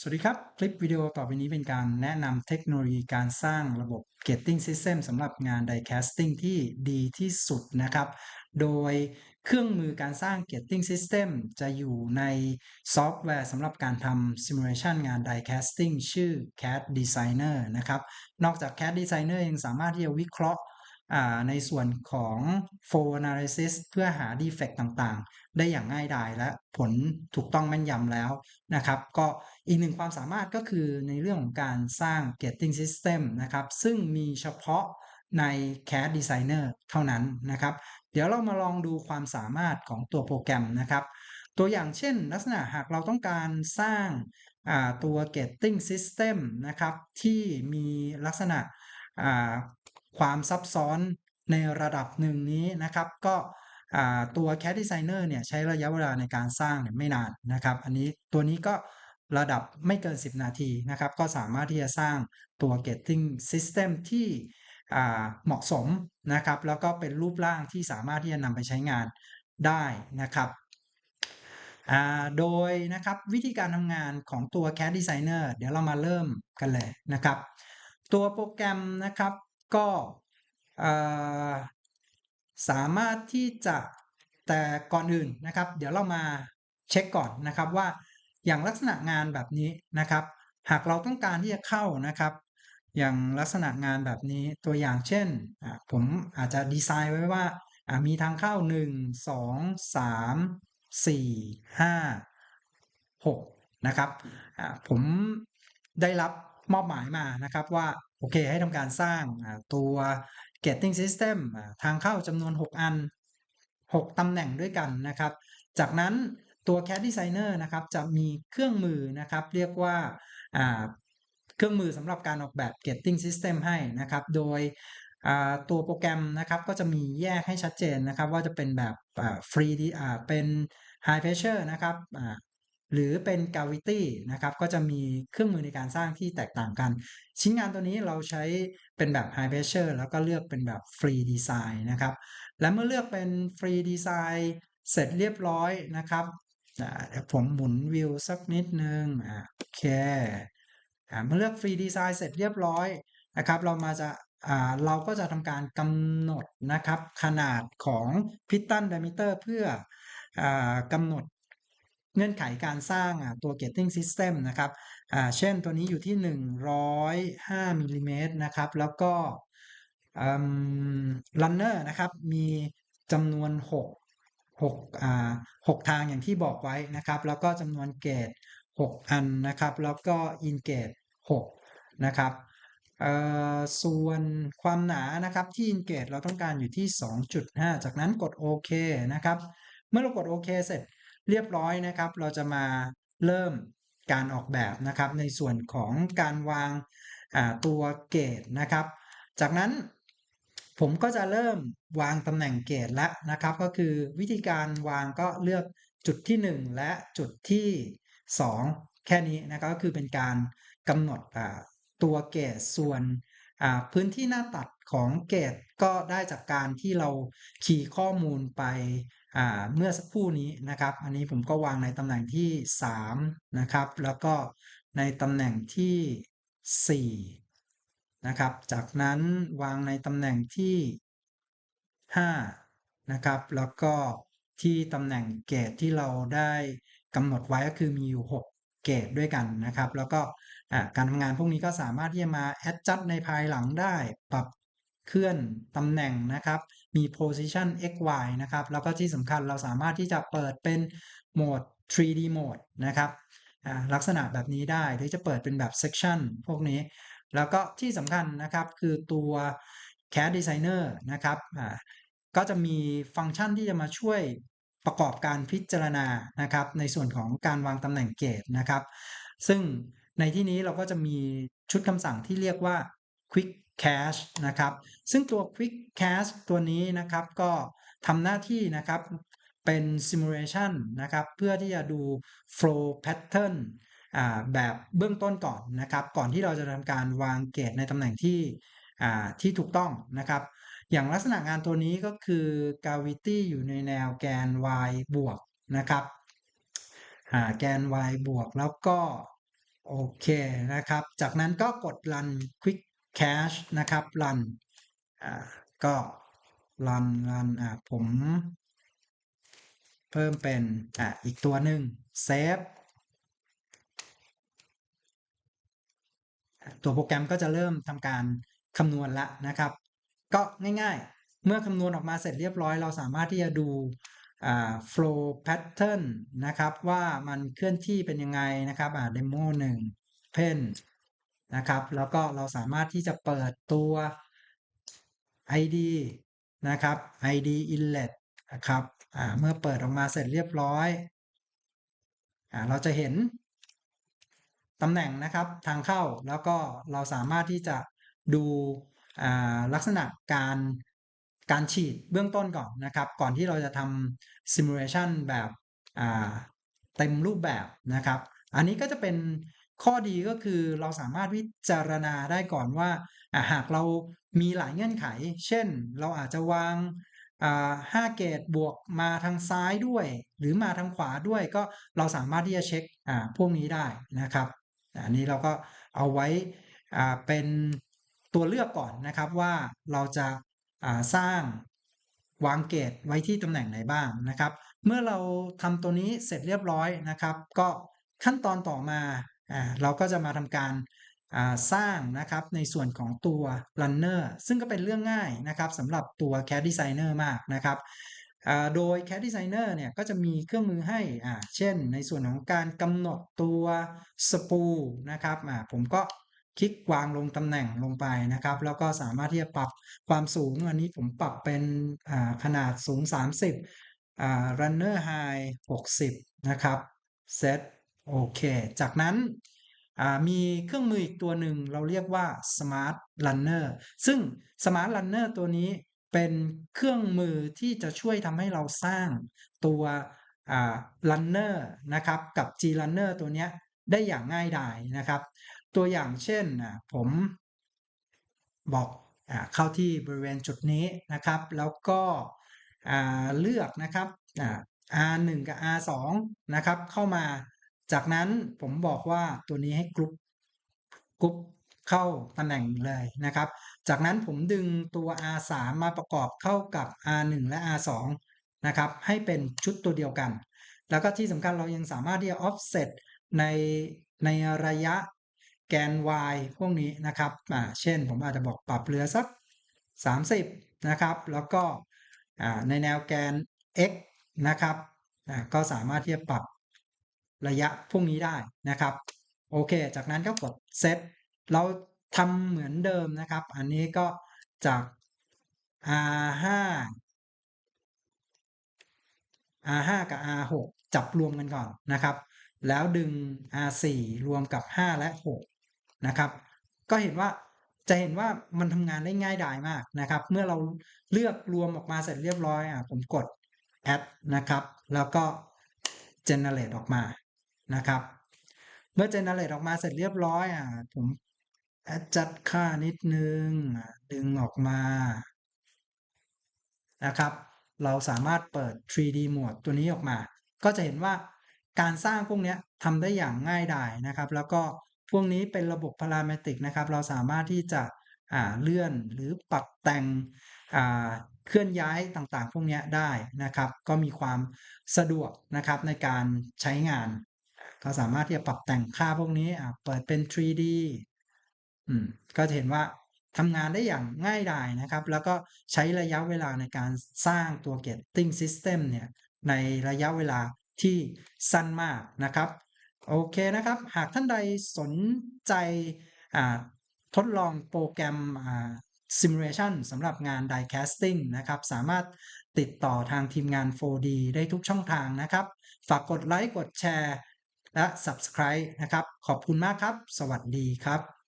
สวัสดีครับ คลิปวิดีโอต่อไปนี้เป็นการแนะนำเทคโนโลยีการสร้างระบบ Gating System สำหรับงาน Die Casting ที่ดีที่สุดนะครับ โดยเครื่องมือการสร้าง Gating System จะอยู่ในซอฟต์แวร์สำหรับการทำ Simulation งาน Die Casting ชื่อ CAD Designer นะครับ นอกจาก CAD Designer ยังสามารถที่จะวิเคราะห์ ในส่วนของ Flow Analysis เพื่อหา defect ต่างๆ ได้อย่างง่ายดายและผลถูกต้องแม่นยำแล้วนะครับ ก็อีกหนึ่งความสามารถก็คือในเรื่องของการสร้าง Gating System นะครับ ซึ่งมีเฉพาะใน CAD Designer เท่านั้นนะครับ เดี๋ยวเรามาลองดูความสามารถของตัวโปรแกรมนะครับ ตัวอย่างเช่น ลักษณะหากเราต้องการสร้างตัว Gating System นะครับ ที่มีลักษณะ ความซับซ้อนในระดับหนึ่งนี้นะครับ ก็ตัว CAD Designer เนี่ยใช้ระยะเวลาในการสร้างเนี่ยไม่นานนะครับ อันนี้ตัวนี้ก็ระดับไม่เกิน 10 นาทีนะครับ ก็สามารถที่จะสร้างตัว Gating System ที่เหมาะสมนะครับ แล้วก็เป็นรูปร่างที่สามารถที่จะนำไปใช้งานได้นะครับโดยนะครับวิธีการทำงานของตัว CAD Designer เดี๋ยวเรามาเริ่มกันเลยนะครับ ตัวโปรแกรมนะครับ ก็สามารถที่จะแต่ก่อนอื่นนะครับ เดี๋ยวเรามาเช็คก่อนนะครับว่าอย่างลักษณะงานแบบนี้นะครับ หากเราต้องการที่จะเข้านะครับ อย่างลักษณะงานแบบนี้ตัวอย่างเช่น ผมอาจจะดีไซน์ไว้ว่ามีทางเข้า 1 2 3 4 5 6นะครับผมได้รับ มอบหมายมานะครับว่าโอเคให้ทำการสร้างตัว Gating System ทางเข้าจำนวน 6 อัน 6ตำแหน่งด้วยกันนะครับ จากนั้นตัว CAD Designer นะครับจะมีเครื่องมือนะครับเรียกว่าเครื่องมือสำหรับการออกแบบ Gating System ให้นะครับ โดยตัวโปรแกรมนะครับก็จะมีแยกให้ชัดเจนนะครับว่าจะเป็นแบบฟรีเป็น High Pressure นะครับ หรือเป็น Gravity นะครับ ก็จะมีเครื่องมือในการสร้างที่แตกต่างกัน ชิ้นงานตัวนี้เราใช้เป็นแบบ High Pressure แล้วก็เลือกเป็นแบบ Free Design นะครับ และเมื่อเลือกเป็น Free Design เสร็จเรียบร้อยนะครับเดี๋ยวผมหมุนวิวสักนิดนึงโอเคเมื่อเลือก Free Design เสร็จเรียบร้อยนะครับ เรามาจะเราก็จะทำการกำหนดนะครับขนาดของ Piston Diameter เพื่อกำหนด เงื่อนไขการสร้างตัว Gating System นะครับเช่นตัวนี้อยู่ที่ 105มิลลิเมตรนะครับ แล้วก็ Runner นะครับ มีจำนวน 6 6อ่า6ทางอย่างที่บอกไว้นะครับ แล้วก็จำนวนเกต6 อันนะครับ แล้วก็อินเกต6นะครับส่วนความหนานะครับที่อินเกตเราต้องการอยู่ที่ 2.5 จากนั้นกดโอเคนะครับ เมื่อเรากดโอเคเสร็จ เรียบร้อยนะครับ เราจะมาเริ่มการออกแบบนะครับ ในส่วนของการวางตัวเกตนะครับ จากนั้นผมก็จะเริ่มวางตำแหน่งเกตแล้วนะครับ ก็คือวิธีการวางก็เลือกจุดที่ 1 และจุดที่ 2 แค่นี้นะครับก็คือเป็นการกำหนดตัวเกตส่วนพื้นที่หน้าตัดของเกตก็ได้จากการที่เราคีย์ข้อมูลไป เมื่อสักครู่นี้นะครับ อันนี้ผมก็วางในตำแหน่งที่ 3 นะครับ แล้วก็ในตำแหน่งที่ 4 นะครับ จากนั้นวางในตำแหน่งที่ 5 นะครับ แล้วก็ที่ตำแหน่งเกตที่เราได้กำหนดไว้ก็คือมีอยู่ 6 เกตด้วยกันนะครับ แล้วก็การทำงานพวกนี้ก็สามารถที่จะมา adjust ในภายหลังได้ ปรับ เคลื่อนตำแหน่งนะครับ มี position x y นะครับ แล้วก็ที่สำคัญเราสามารถที่จะเปิดเป็นโหมด 3D mode นะครับลักษณะแบบนี้ได้หรือจะเปิดเป็นแบบ section พวกนี้ แล้วก็ที่สำคัญนะครับคือตัว CAD Designer นะครับก็จะมีฟังก์ชันที่จะมาช่วยประกอบการพิจารณานะครับ ในส่วนของการวางตำแหน่งเกตนะครับ ซึ่งในที่นี้เราก็จะมีชุดคำสั่งที่เรียกว่า quick cache นะครับ ซึ่งตัว quick cache ตัวนี้นะครับก็ทำหน้าที่นะครับเป็น simulation นะครับเพื่อที่จะดู flow pattern แบบเบื้องต้นก่อนนะครับ ก่อนที่เราจะทำการวางเกตในตำแหน่งที่ที่ถูกต้องนะครับ อย่างลักษณะงานตัวนี้ก็คือ gravity อยู่ในแนวแกน y บวกนะครับแกน y บวกแล้วก็โอเคนะครับ จากนั้นก็กด run quick cache นะครับ run อ่าก็ run run อ่าผมเพิ่มเป็นอ่าอีกตัวหนึ่ง save ตัวโปรแกรมก็จะเริ่มทำการคำนวณละนะครับ ก็ง่ายๆ เมื่อคำนวณออกมาเสร็จเรียบร้อยเราสามารถที่จะดู flow pattern นะครับ ว่ามันเคลื่อนที่เป็นยังไงนะครับ อ่า demo หนึ่ง pen นะครับ แล้วก็เราสามารถที่จะเปิดตัว id นะครับ id inlet นะครับเมื่อเปิดออกมาเสร็จเรียบร้อยอเราจะเห็นตำแหน่งนะครับทางเข้าแล้วก็เราสามารถที่จะดูลักษณะการการฉีดเบื้องต้นก่อนนะครับ ก่อนที่เราจะทำ simulation แบบเต็มรูปแบบนะครับ อันนี้ก็จะเป็น ข้อดีก็คือเราสามารถวิจารณาได้ก่อนว่าหากเรามีหลายเงื่อนไข เช่น เราอาจจะวางห้าเกตบวกมาทางซ้ายด้วย หรือมาทางขวาด้วยก็เราสามารถที่จะเช็คพวกนี้ได้นะครับ อันนี้เราก็เอาไว้เป็นตัวเลือกก่อนนะครับว่าเราจะสร้างวางเกตไว้ที่ตำแหน่งไหนบ้างนะครับ เมื่อเราทำตัวนี้เสร็จเรียบร้อยนะครับ ก็ขั้นตอนต่อมา เราก็จะมาทำการสร้างนะครับในส่วนของตัว runner ซึ่งก็เป็นเรื่องง่ายนะครับสำหรับตัว CAD Designer มากนะครับโดย CAD Designer เนี่ยก็จะมีเครื่องมือให้เช่นในส่วนของการกำหนดตัวสปูนะครับผมก็คลิกวางลงตำแหน่งลงไปนะครับ แล้วก็สามารถที่จะปรับความสูง อันนี้ผมปรับเป็นขนาดสูง 30 runner high 60 นะครับ set โอเค จากนั้นมีเครื่องมืออีกตัวหนึ่งเราเรียกว่า Smart Runner ซึ่ง Smart Runner ตัวนี้เป็นเครื่องมือที่จะช่วยทำให้เราสร้างตัว Runner นะครับ กับ G Runner ตัวนี้ได้อย่างง่ายดายนะครับ ตัวอย่างเช่นผมบอกเข้าที่บริเวณจุดนี้นะครับ แล้วก็เลือกนะครับ R1 กับ R2 นะครับเข้ามา จากนั้นผมบอกว่าตัวนี้ให้กรุ๊ปกรุ๊ปเข้าตำแหน่งเลยนะครับ จากนั้นผมดึงตัว R3 มาประกอบเข้ากับ R1 และ R2 นะครับ ให้เป็นชุดตัวเดียวกัน แล้วก็ที่สำคัญเรายังสามารถที่จะ offset ในในระยะแกน y พวกนี้นะครับอ่าเช่นผมอาจจะบอกปรับเรือสัก 30 นะครับ แล้วก็ในแนวแกน x นะครับก็สามารถที่จะปรับ ระยะพวกนี้ได้นะครับ โอเค จากนั้นก็กดเซตเราทำเหมือนเดิมนะครับ อันนี้ก็จาก R5 R5 กับ R6 จับรวมกันก่อนนะครับ แล้วดึง R4 รวมกับ 5 และ 6 นะครับ ก็เห็นว่าจะเห็นว่ามันทำงานได้ง่ายดายมากนะครับ เมื่อเราเลือกรวมออกมาเสร็จเรียบร้อยอะผมกด add นะครับ แล้วก็ generate ออกมา นะครับ เมื่อเจเนเรตออกมาเสร็จเรียบร้อยอะผมแอดจัดค่านิดนึง ดึงออกมานะครับ เราสามารถเปิด 3D mode ตัวนี้ออกมา ก็จะเห็นว่าการสร้างพวกนี้ทำได้อย่างง่ายดายนะครับ แล้วก็พวกนี้เป็นระบบพาราเมตริกนะครับ เราสามารถที่จะเลื่อนหรือปรับแต่งเคลื่อนย้ายต่างๆ พวกนี้ได้นะครับ ก็มีความสะดวกนะครับในการใช้งาน ก็สามารถที่จะปรับแต่งค่าพวกนี้เปิดเป็น 3D อืมก็จะเห็นว่าทำงานได้อย่างง่ายดายนะครับ แล้วก็ใช้ระยะเวลาในการสร้างตัว Getting System เนี่ยในระยะเวลาที่สั้นมากนะครับ โอเคนะครับ หากท่านใดสนใจทดลองโปรแกรม Simulation สำหรับงาน Die Casting นะครับ สามารถติดต่อทางทีมงาน 4D ได้ทุกช่องทางนะครับ ฝากกดไลค์กดแชร์ และ Subscribe นะครับ ขอบคุณมากครับ สวัสดีครับ